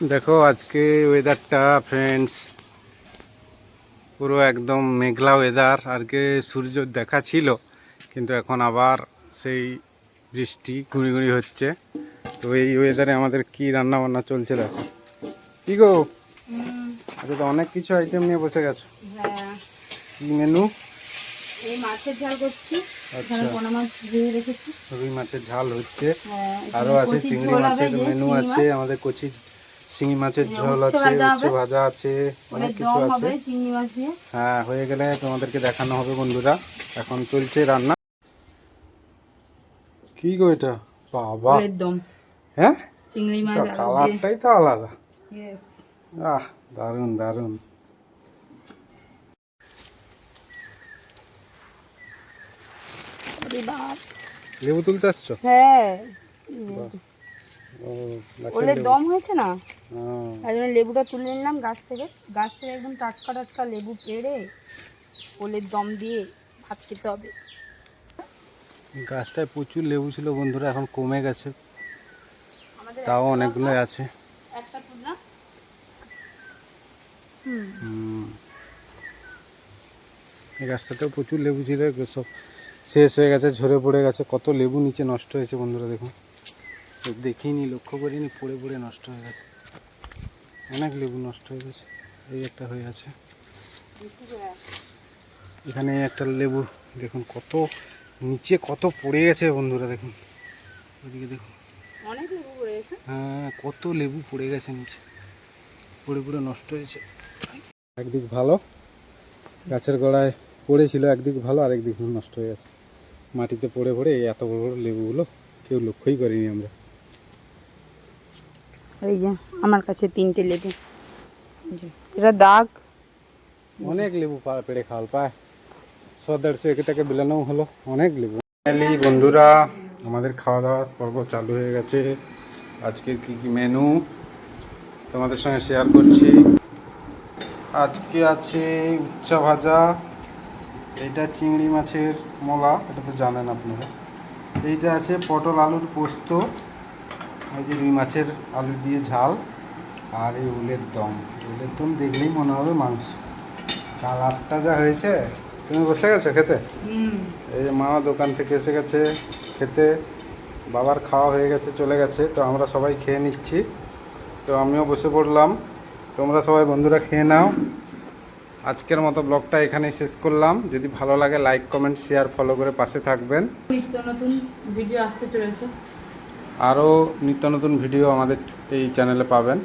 দেখো আজকে ওয়েদারটা ফ্রেন্ডস পুরো একদম মেঘলা ওয়েদার আজকে সূর্য দেখা ছিল কিন্তু এখন আবার সেই বৃষ্টি গুঁড়ি গুঁড়ি হচ্ছে। তো এই ওয়েদারে আমাদের কি রান্না বান্না চলছে দেখো। কি গো? আচ্ছা তো অনেক কিছু আইটেম নিয়ে বসে গেছো। হ্যাঁ। কি মেনু এই মাছের ঝাল করছি। আচ্ছা। রুই মাছের ঝাল হচ্ছে। হ্যাঁ, আরও আছে চিংড়ি মাছের মেনু আছে আমাদের কচি চিংড়ি মাছের ঝোল আছে উচ্ছে ভাজা আছে অনেক কিছু আছে। হ্যাঁ হয়ে গেলে তোমাদেরকে দেখানো হবে বন্ধুরা। এখন চলছে রান্না। কি গো এটা? বাবা। ওলের দম। হ্যাঁ? চিংড়ি মাছ কালারটাই তো আলাদা. আহ দারুণ দারুণ লেবু তুলতে আসছো? হ্যাঁ। ও গাছের ওলের লেবু। দম হয়েছে না। তাই জন্য লেবুটা তুলে নিলাম গাছ থেকে। গাছ থেকে একদম টাটকা টাটকা লেবু পেড়ে ওলের দম দিয়ে ভাত খেতে হবে। গাছটায় প্রচুর লেবু ছিল বন্ধুরা এখন কমে গেছে। তাও অনেকগুলোই আছে। একটা হুম। এই গাছটাতেও প্রচুর লেবু ছিল সব শেষ হয়ে গেছে ঝরে পড়ে গেছে। কত লেবু নিচে নষ্ট হয়েছে বন্ধুরা দেখুন। দেখিনি লক্ষ্য করিনি পড়ে পড়ে নষ্ট হয়ে গেছে। অনেক লেবু নষ্ট হয়ে গেছে। এই একটা হয়ে আছে। এখানে একটা লেবু দেখুন কত নিচে কত পড়ে গেছে বন্ধুরা দেখুন। ওদিকে দেখুন। অনেক লেবু পড়ে গেছে। হ্যাঁ কত লেবু পড়ে গেছে নিচে। পড়ে পড়ে নষ্ট হয়েছে। একদিক ভালো গাছের গোড়ায় পড়েছিল একদিক ভালো আরেক দিক নষ্ট হয়ে গেছে। মাটিতে পড়ে পড়ে এই এত বড় বড় লেবুগুলো কেউ লক্ষ্যই করিনি আমরা। এই যে, আমার কাছে তিনটে লেবু। এটা দাগ। অনেক লেবু পেড়ে খাওয়াল পায়। দেড়শো একে থেকে বিলানো হলো। অনেক লেবু। বন্ধুরা, আমাদের খাওয়া দাওয়ার পর্ব চালু হয়ে গেছে। আজকের কি কি মেনু তোমাদের সঙ্গে শেয়ার করছি। আজকে আছে উচ্চা ভাজা এইটা চিংড়ি মাছের মোলা, এটা তো জানেন আপনারা। এইটা আছে পটল আলুর পোস্ত। এই যে রুই মাছের আলু দিয়ে ঝাল আর এই উলের দম। উলের দম দেখলেই মনে হবে মাংস। কালারটা যা হয়েছে তুমি বসে গেছো খেতে? এই যে মা দোকান থেকে এসে গেছে খেতে বাবার খাওয়া হয়ে গেছে চলে গেছে তো আমরা সবাই খেয়ে নিচ্ছি। তো আমিও বসে পড়লাম। তোমরা সবাই বন্ধুরা খেয়ে নাও। আজকের মতো ব্লগটা এখানেই শেষ করলাম। যদি ভালো লাগে লাইক কমেন্ট শেয়ার ফলো করে পাশে থাকবেন। নিত্য নতুন ভিডিও আসতে চলেছে। আরও নিত্য নতুন ভিডিও আমাদের এই চ্যানেলে পাবেন।